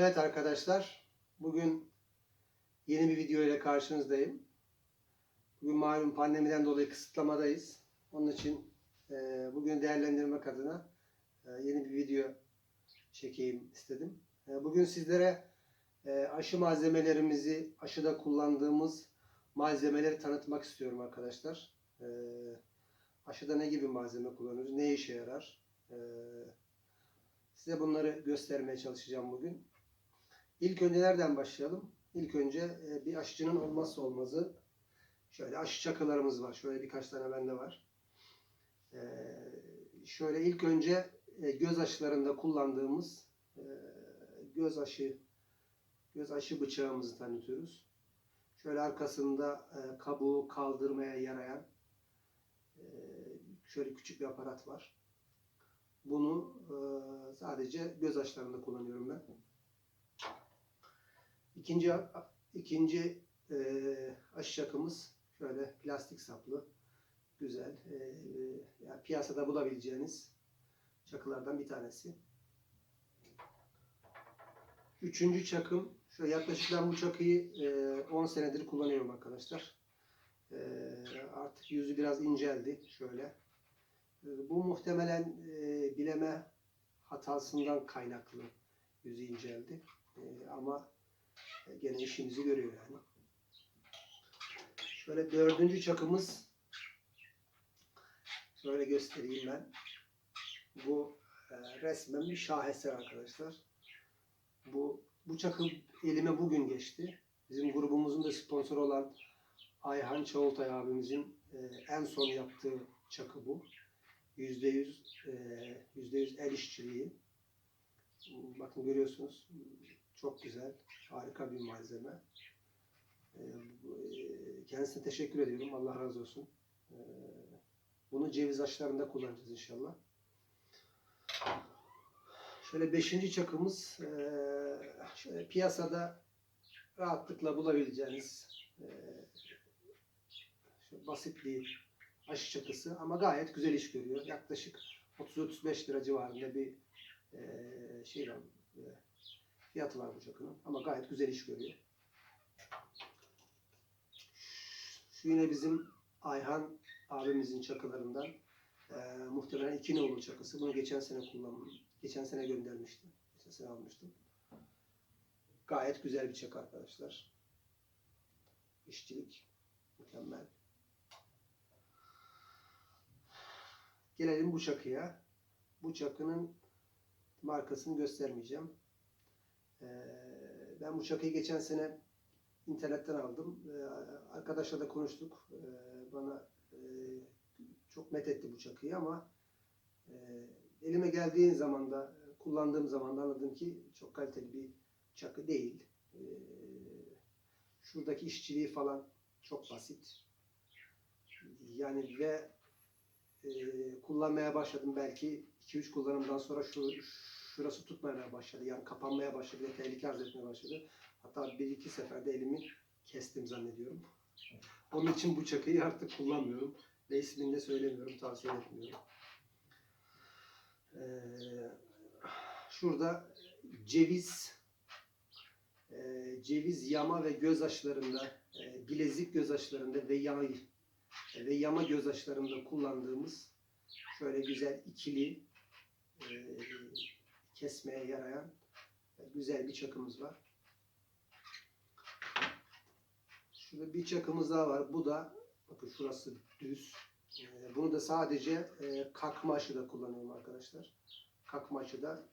Evet arkadaşlar, bugün yeni bir video ile karşınızdayım. Bugün malum pandemiden dolayı kısıtlamadayız. Onun için e, bugün değerlendirmek adına e, yeni bir video çekeyim istedim. E, bugün sizlere e, aşı malzemelerimizi, aşıda kullandığımız malzemeleri tanıtmak istiyorum arkadaşlar. E, aşıda ne gibi malzeme kullanıyoruz, ne işe yarar? E, size bunları göstermeye çalışacağım bugün. İlk önce nereden başlayalım? İlk önce e, bir aşıcının olmazsa olmazı şöyle aşı çakılarımız var. Şöyle birkaç tane bende var. E, şöyle ilk önce e, göz aşılarında kullandığımız göz aşı göz aşı bıçağımızı tanıtıyoruz. Şöyle arkasında kabuğu kaldırmaya yarayan şöyle küçük bir aparat var. Bunu sadece göz aşılarında kullanıyorum ben. İkinci ikinci e, aşı çakımız şöyle plastik saplı, güzel. E, yani piyasada bulabileceğiniz çakılardan bir tanesi. Üçüncü çakım, şöyle yaklaşık ben bu çakıyı e, 10 senedir kullanıyorum arkadaşlar. E, artık yüzü biraz inceldi şöyle. E, bu muhtemelen e, bileme hatasından kaynaklı yüzü inceldi. E, ama gene işimizi görüyor yani. Şöyle dördüncü çakımız şöyle göstereyim ben. Bu e, resmen bir şaheser arkadaşlar. Bu bu çakı elime bugün geçti. Bizim grubumuzun da sponsoru olan Ayhan Çavultay abimizin e, en son yaptığı çakı bu. Yüzde yüz e, yüzde yüz el işçiliği. Bakın görüyorsunuz çok güzel, harika bir malzeme. Ee, e, Kendisine teşekkür ediyorum. Allah razı olsun. Ee, Bunu ceviz aşılarında kullanacağız inşallah. Şöyle beşinci çakımız e, şöyle piyasada rahatlıkla bulabileceğiniz e, şöyle basit bir aşı çakısı ama gayet güzel iş görüyor. Yaklaşık 30-35 lira civarında bir şey var. Fiyatı var bu çakının ama gayet güzel iş görüyor. Şu yine bizim Ayhan abimizin çakılarından e, muhtemelen iki nolu çakısı. Bunu geçen sene kullandım. Geçen sene göndermiştim. Geçen sene almıştım. Gayet güzel bir çakı arkadaşlar. İşçilik mükemmel. Gelelim bu çakıya. Bu çakının markasını göstermeyeceğim. Ee, ben bu çakıyı geçen sene internetten aldım. Ee, arkadaşla da konuştuk. Ee, bana e, çok methetti bu çakıyı ama e, elime geldiği zaman da kullandığım zaman da anladım ki çok kaliteli bir çakı değil. Şuradaki işçiliği falan çok basit. Yani ve e, kullanmaya başladım belki 2-3 kullanımdan sonra şu şurası tutmaya başladı. Yani kapanmaya başladı ve tehlike arz etmeye başladı. Hatta bir iki seferde elimi kestim zannediyorum. Onun için bu çakıyı artık kullanmıyorum. Ve ismini de söylemiyorum, tavsiye etmiyorum. Ee, şurada ceviz e, ceviz yama ve göz aşılarında, e, bilezik göz aşılarında ve yama ve yama göz aşılarında kullandığımız şöyle güzel ikili e, kesmeye yarayan güzel bir çakımız var. Şurada bir çakımız daha var. Bu da bakın şurası düz. Ee, Bunu da sadece e, kakma aşıda kullanıyorum arkadaşlar. Kakma aşıda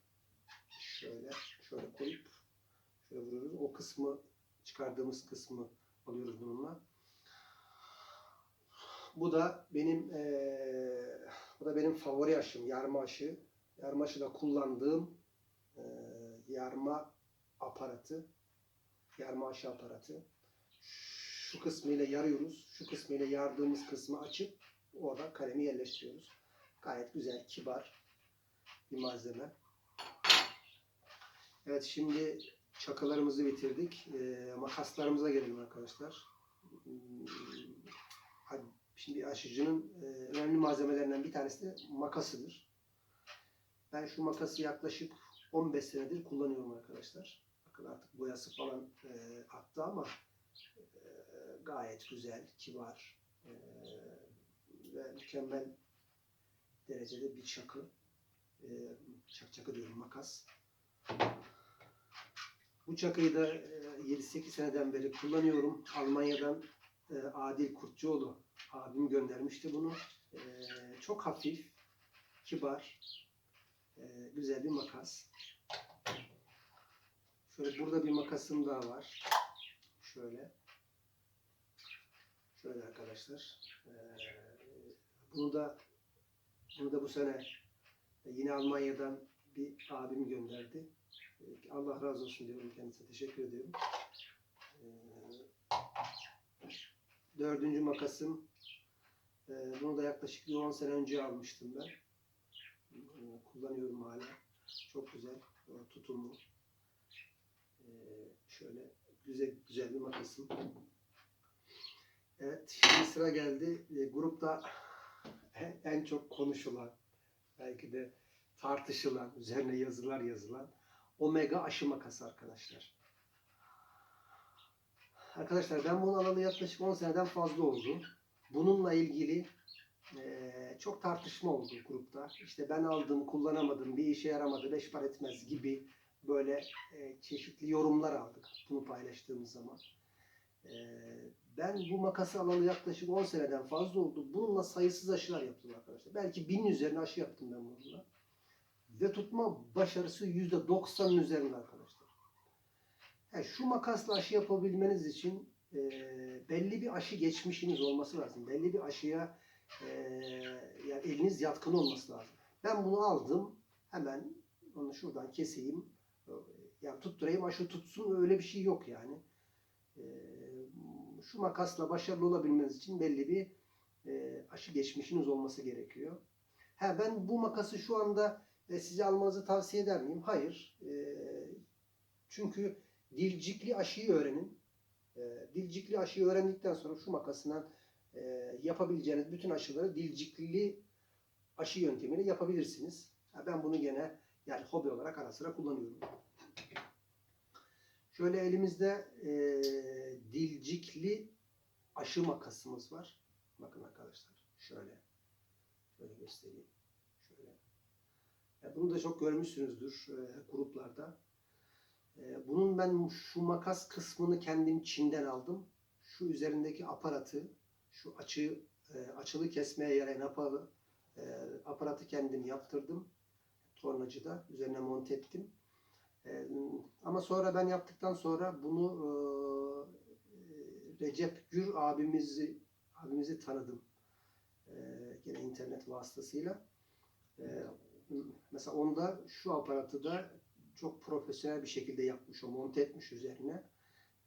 şöyle şöyle koyup şöyle vuruyoruz. O kısmı çıkardığımız kısmı alıyoruz bununla. Bu da benim eee, bu da benim favori aşım, yarma aşı. Yarma aşıda kullandığım yarma aparatı, yarma aşı aparatı. Şu kısmıyla yarıyoruz. Şu kısmıyla yardığımız kısmı açıp orada kalemi yerleştiriyoruz. Gayet güzel, kibar bir malzeme. Evet şimdi çakılarımızı bitirdik. Eee, makaslarımıza gelelim arkadaşlar. Hmm, Şimdi aşıcının e, önemli malzemelerinden bir tanesi de makasıdır. Ben şu makası yaklaşık 15 senedir kullanıyorum arkadaşlar. Bakın artık boyası falan e, attı ama e, gayet güzel, kibar e, ve mükemmel derecede bir çakı. E, çak çakı diyorum makas. Bu çakıyı da e, 7-8 seneden beri kullanıyorum. Almanya'dan e, Adil Kurtçuoğlu abim göndermişti bunu. E, çok hafif, kibar, e, güzel bir makas. Şöyle burada bir makasım daha var. Şöyle. Şöyle arkadaşlar. E, bunu da bunu da bu sene yine Almanya'dan bir abim gönderdi. E, Allah razı olsun diyorum kendisine. Teşekkür ediyorum. Dördüncü makasım. Bunu da yaklaşık bir 10 sene önce almıştım ben. E, kullanıyorum hala. Çok güzel. E, tutumu. E, şöyle güzel güzel bir makasım. Evet, şimdi sıra geldi. E, grupta en çok konuşulan, belki de tartışılan, üzerine yazılar yazılan omega aşı makası arkadaşlar. Arkadaşlar ben bunu alalı yaklaşık 10 seneden fazla oldu. Bununla ilgili çok tartışma oldu grupta. İşte ben aldım, kullanamadım, bir işe yaramadı, beş para etmez gibi böyle çeşitli yorumlar aldık bunu paylaştığımız zaman. Ben bu makası alalı yaklaşık 10 seneden fazla oldu. Bununla sayısız aşılar yaptım arkadaşlar. Belki binin üzerine aşı yaptım ben bununla. Ve tutma başarısı %90'ın üzerinde arkadaşlar. Yani şu makasla aşı yapabilmeniz için belli bir aşı geçmişiniz olması lazım. Belli bir aşıya e, yani eliniz yatkın olması lazım. Ben bunu aldım. Hemen onu şuradan keseyim. Yani tutturayım aşı tutsun öyle bir şey yok yani. E, şu makasla başarılı olabilmeniz için belli bir e, aşı geçmişiniz olması gerekiyor. Ha ben bu makası şu anda e, size almanızı tavsiye eder miyim? Hayır. E, çünkü dilcikli aşıyı öğrenin. E, dilcikli aşıyı öğrendikten sonra şu makasından e, yapabileceğiniz bütün aşıları dilcikli aşı yöntemiyle yapabilirsiniz. Ben bunu gene yani hobi olarak ara sıra kullanıyorum. Şöyle elimizde e, dilcikli aşı makasımız var. Bakın arkadaşlar şöyle. Şöyle göstereyim. Şöyle. Ya bunu da çok görmüşsünüzdür e, gruplarda. E, bunun ben şu makas kısmını kendim Çin'den aldım. Şu üzerindeki aparatı, şu açı e, açılı kesmeye yarayan aparatı, e, aparatı kendim yaptırdım. Tornacıda üzerine monte ettim. E, ama sonra ben yaptıktan sonra bunu e, Recep Gür abimizi abimizi tanıdım. E, gene internet vasıtasıyla. E, mesela onda şu aparatı da çok profesyonel bir şekilde yapmış o monte etmiş üzerine.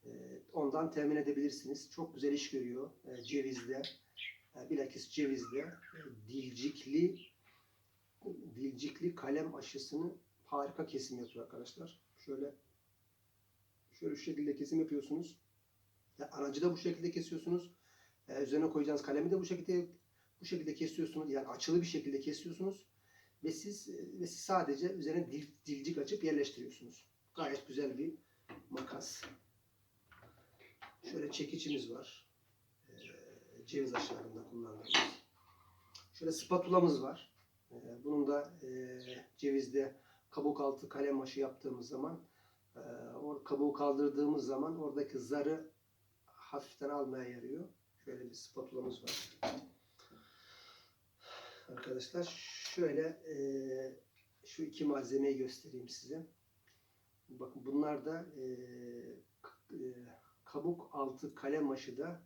E, ondan temin edebilirsiniz. Çok güzel iş görüyor. E, cevizle, e, bilakis cevizle e, dilcikli dilcikli kalem aşısını harika kesim yapıyor arkadaşlar. Şöyle şöyle şu şekilde kesim yapıyorsunuz. Ya, aracı da bu şekilde kesiyorsunuz. Üzerine koyacağınız kalemi de bu şekilde bu şekilde kesiyorsunuz. Yani açılı bir şekilde kesiyorsunuz. Ve siz ve siz sadece üzerine dil, dilcik açıp yerleştiriyorsunuz. Gayet güzel bir makas. Şöyle çekicimiz var. E, ceviz aşılarında kullandığımız. Şöyle spatulamız var. E, bunun da e, cevizde kabuk altı kalem aşı yaptığımız zaman e, o kabuğu kaldırdığımız zaman oradaki zarı hafiften almaya yarıyor. Şöyle bir spatulamız var. Arkadaşlar şöyle e, şu iki malzemeyi göstereyim size. Bakın bunlar da e, e, kabuk altı kalem aşıda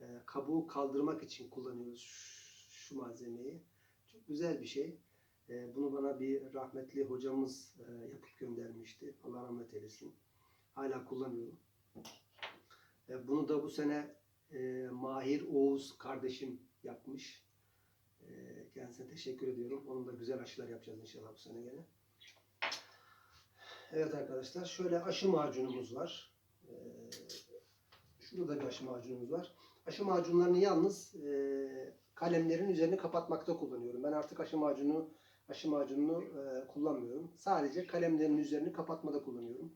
e, kabuğu kaldırmak için kullanıyoruz şu, şu malzemeyi. Çok güzel bir şey. E, bunu bana bir rahmetli hocamız e, yapıp göndermişti. Allah rahmet eylesin. Hala kullanıyorum. E, bunu da bu sene e, Mahir Oğuz kardeşim yapmış. E, kendisine teşekkür ediyorum. Onun da güzel aşılar yapacağız inşallah bu sene gene. Evet arkadaşlar şöyle aşı macunumuz var. E, şurada da aşı macunumuz var. Aşı macunlarını yalnız e, kalemlerin üzerini kapatmakta kullanıyorum. Ben artık aşı macunu aşı macununu e, kullanmıyorum. Sadece kalemlerin üzerini kapatmada kullanıyorum.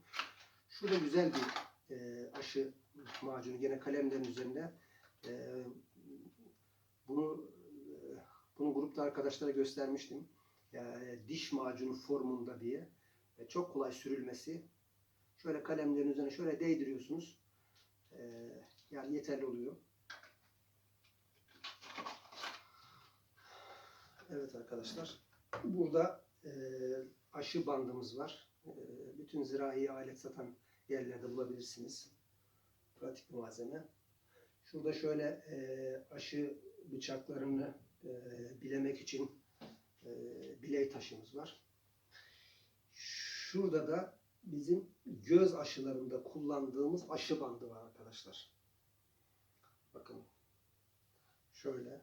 Şurada güzel bir e, aşı macunu gene kalemlerin üzerinde. E, bunu e, bunu grupta arkadaşlara göstermiştim. Yani diş macunu formunda diye. E, çok kolay sürülmesi. Şöyle kalemlerin üzerine şöyle değdiriyorsunuz. E, yani yeterli oluyor. Evet arkadaşlar. Burada e, aşı bandımız var. E, bütün zirai alet satan yerlerde bulabilirsiniz. Pratik bir malzeme. Şurada şöyle e, aşı bıçaklarını e, bilemek için e, biley taşımız var. Şurada da bizim göz aşılarında kullandığımız aşı bandı var arkadaşlar. Bakın. Şöyle.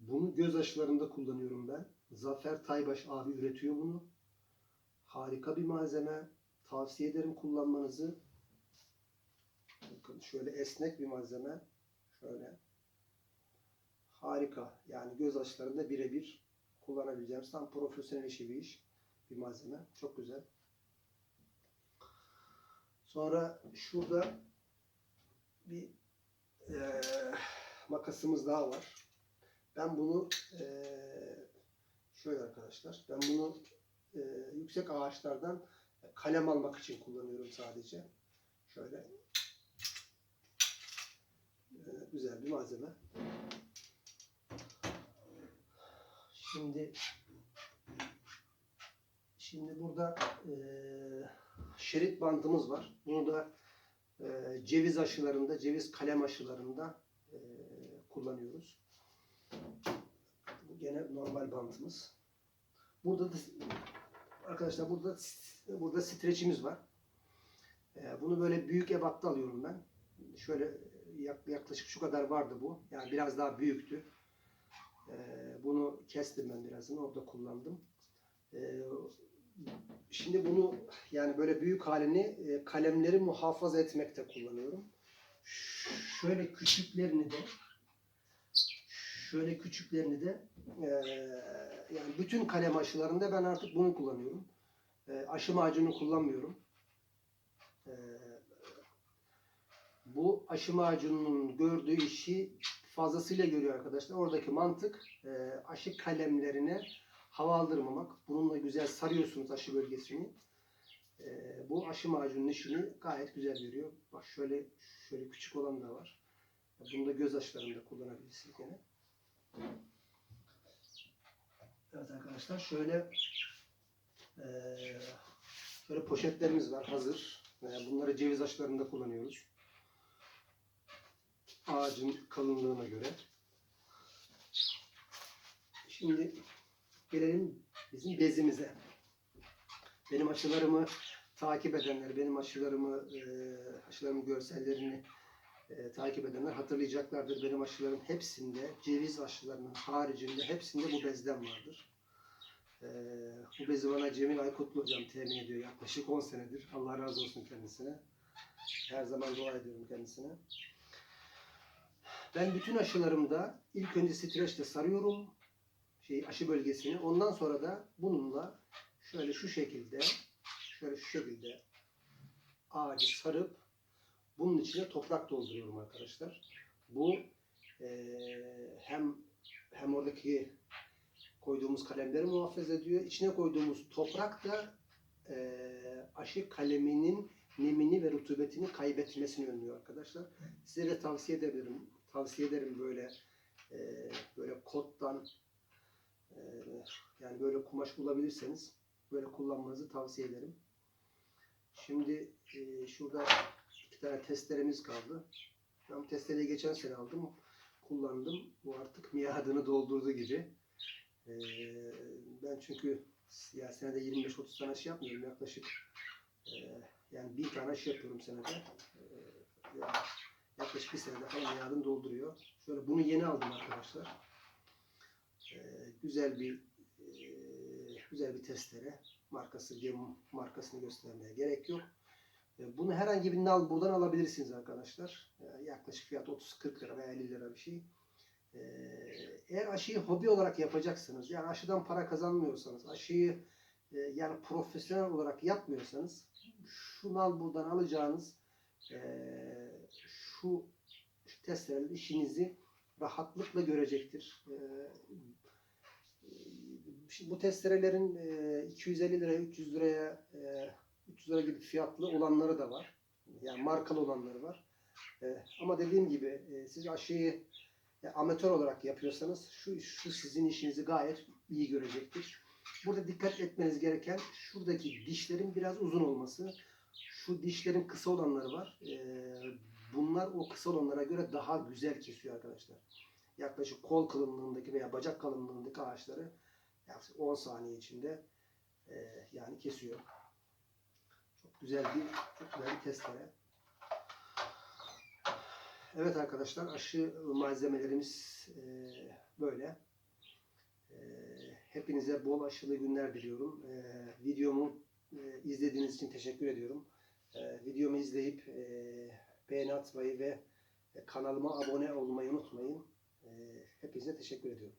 Bunu göz aşılarında kullanıyorum ben. Zafer Taybaş abi üretiyor bunu. Harika bir malzeme. Tavsiye ederim kullanmanızı. Bakın şöyle esnek bir malzeme. Şöyle. Harika. Yani göz aşılarında birebir kullanabileceğimiz tam profesyonel işi bir iş. Bir malzeme. Çok güzel. Sonra şurada bir eee, makasımız daha var. Ben bunu eee, şöyle arkadaşlar. Ben bunu eee, yüksek ağaçlardan kalem almak için kullanıyorum sadece. Şöyle Eee, güzel bir malzeme. Şimdi şimdi burada eee, şerit bandımız var. Bunu da eee, ceviz aşılarında, ceviz kalem aşılarında eee, kullanıyoruz. Bu gene normal bantımız. Burada da arkadaşlar burada burada streçimiz var. Eee, bunu böyle büyük ebatta alıyorum ben. Şöyle yak- yaklaşık şu kadar vardı bu. Yani biraz daha büyüktü. Eee, bunu kestim ben birazını. Orada kullandım. Eee, şimdi bunu yani böyle büyük halini e, kalemleri muhafaza etmekte kullanıyorum. Şöyle küçüklerini de şöyle küçüklerini de eee, yani bütün kalem aşılarında ben artık bunu kullanıyorum. Eee, aşı macunu kullanmıyorum. Eee, bu aşı macununun gördüğü işi fazlasıyla görüyor arkadaşlar. Oradaki mantık e, aşı kalemlerine hava aldırmamak. Bununla güzel sarıyorsunuz aşı bölgesini. E, bu aşı macunun işini gayet güzel görüyor. Bak şöyle şöyle küçük olan da var. Bunu da göz aşılarında kullanabilirsiniz gene. Evet arkadaşlar şöyle e, şöyle poşetlerimiz var hazır. E, bunları ceviz aşılarında kullanıyoruz ağacın kalınlığına göre. Şimdi gelelim bizim bezimize. Benim aşılarımı takip edenler, benim aşılarımı, e, aşılarımın görsellerini e, takip edenler hatırlayacaklardır. Benim aşılarım hepsinde, ceviz aşılarının haricinde hepsinde bu bezden vardır. E, bu bezi bana Cemil Aykutlu hocam temin ediyor yaklaşık 10 senedir. Allah razı olsun kendisine. Her zaman dua ediyorum kendisine. Ben bütün aşılarımda ilk önce streçle sarıyorum şey aşı bölgesini. Ondan sonra da bununla şöyle şu şekilde şöyle şu şekilde ağacı sarıp bunun içine toprak dolduruyorum arkadaşlar. Bu eee, hem hem oradaki koyduğumuz kalemleri muhafaza ediyor. İçine koyduğumuz toprak da eee, aşı kaleminin nemini ve rutubetini kaybetmesini önlüyor arkadaşlar. Size de tavsiye edebilirim. Tavsiye ederim böyle e, böyle kottan e, yani böyle kumaş bulabilirseniz böyle kullanmanızı tavsiye ederim. Şimdi e, şurada iki tane testeremiz kaldı. Ben testereyi geçen sene aldım. Kullandım. Bu artık miadını doldurdu gibi. E, ben çünkü ya senede 25-30 tane şey yapmıyorum. Yaklaşık e, yani bir tane şey yapıyorum senede. E, yaklaşık bir senede falan yardım dolduruyor. Şöyle bunu yeni aldım arkadaşlar. Güzel bir e, güzel bir testere. Markası, markasını göstermeye gerek yok. Ee, bunu herhangi birinden al, buradan alabilirsiniz arkadaşlar. Ee, yaklaşık fiyat 30-40 lira veya 50 lira bir şey. Ee, eğer aşıyı hobi olarak yapacaksınız, yani aşıdan para kazanmıyorsanız, aşıyı e, yani profesyonel olarak yapmıyorsanız şu nal buradan alacağınız e, şu, şu testereler işinizi rahatlıkla görecektir. E, Şimdi bu testerelerin e, 250 liraya, 300 liraya, e, 300 lira gibi fiyatlı olanları da var. Yani markalı olanları var. E, ama dediğim gibi e, siz aşıyı e, amatör olarak yapıyorsanız şu, şu sizin işinizi gayet iyi görecektir. Burada dikkat etmeniz gereken şuradaki dişlerin biraz uzun olması. Şu dişlerin kısa olanları var. E, bunlar o kısa olanlara göre daha güzel kesiyor arkadaşlar. Yaklaşık kol kalınlığındaki veya bacak kalınlığındaki ağaçları yaklaşık 10 saniye içinde e, yani kesiyor. Çok güzel bir çok güzel bir testere. Evet arkadaşlar aşı malzemelerimiz e, böyle. E, hepinize bol aşılı günler diliyorum. E, videomu e, izlediğiniz için teşekkür ediyorum. E, videomu izleyip e, beğeni atmayı ve kanalıma abone olmayı unutmayın. E, hepinize teşekkür ediyorum.